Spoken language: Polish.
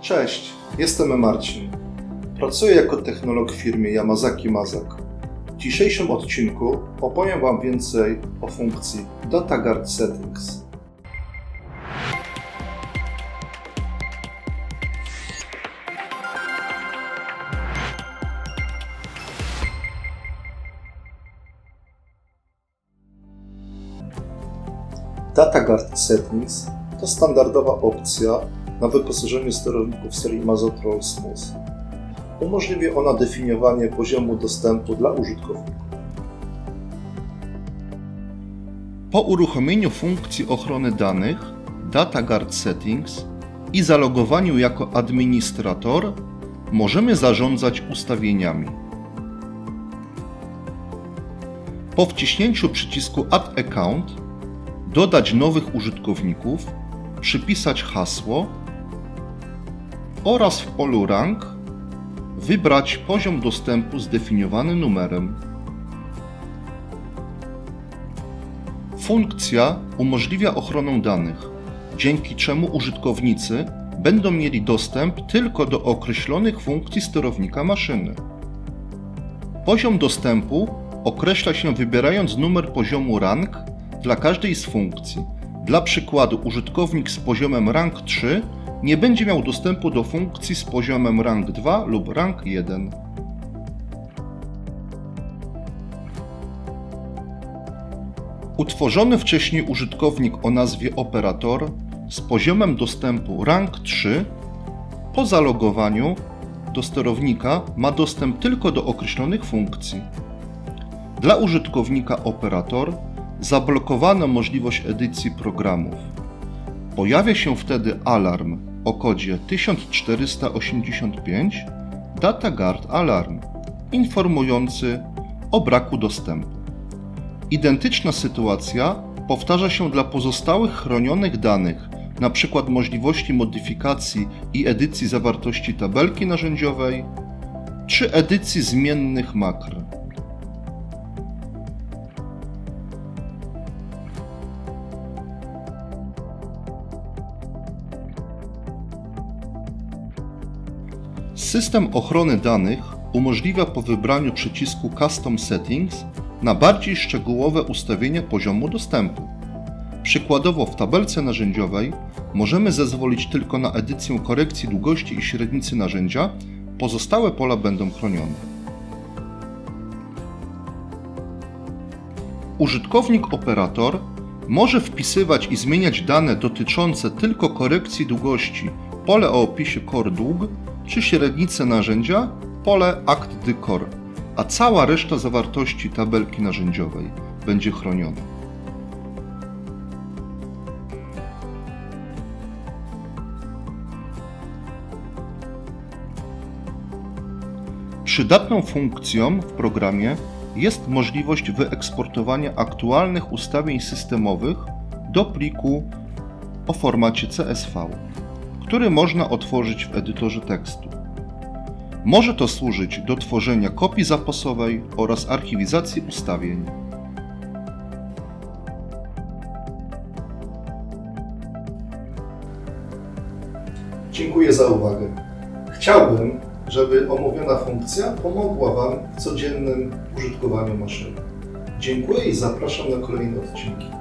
Cześć, jestem Marcin. Pracuję jako technolog w firmie Yamazaki Mazak. W dzisiejszym odcinku opowiem Wam więcej o funkcji DataGuard Settings. DataGuard Settings to standardowa opcja na wyposażeniu sterowników serii Mazotrol Smooth. Umożliwi ona definiowanie poziomu dostępu dla użytkowników. Po uruchomieniu funkcji ochrony danych DataGuard Settings i zalogowaniu jako administrator możemy zarządzać ustawieniami. Po wciśnięciu przycisku Add Account dodać nowych użytkowników, przypisać hasło oraz w polu rank wybrać poziom dostępu zdefiniowany numerem. Funkcja umożliwia ochronę danych, dzięki czemu użytkownicy będą mieli dostęp tylko do określonych funkcji sterownika maszyny. Poziom dostępu określa się wybierając numer poziomu rank dla każdej z funkcji. Dla przykładu użytkownik z poziomem rank 3 nie będzie miał dostępu do funkcji z poziomem rank 2 lub rank 1. Utworzony wcześniej użytkownik o nazwie operator z poziomem dostępu rank 3 po zalogowaniu do sterownika ma dostęp tylko do określonych funkcji. Dla użytkownika operator zablokowano możliwość edycji programów. Pojawia się wtedy alarm o kodzie 1485 DataGuard Alarm informujący o braku dostępu. Identyczna sytuacja powtarza się dla pozostałych chronionych danych, np. możliwości modyfikacji i edycji zawartości tabelki narzędziowej czy edycji zmiennych makr. System ochrony danych umożliwia po wybraniu przycisku Custom Settings na bardziej szczegółowe ustawienie poziomu dostępu. Przykładowo w tabelce narzędziowej możemy zezwolić tylko na edycję korekcji długości i średnicy narzędzia, pozostałe pola będą chronione. Użytkownik operator może wpisywać i zmieniać dane dotyczące tylko korekcji długości, pole o opisie core dług, czy średnicę narzędzia, pole act de core, a cała reszta zawartości tabelki narzędziowej będzie chroniona. Przydatną funkcją w programie jest możliwość wyeksportowania aktualnych ustawień systemowych do pliku o formacie CSV, który można otworzyć w edytorze tekstu. Może to służyć do tworzenia kopii zapasowej oraz archiwizacji ustawień. Dziękuję za uwagę. Chciałbym, żeby omówiona funkcja pomogła Wam w codziennym użytkowaniu maszyny. Dziękuję i zapraszam na kolejne odcinki.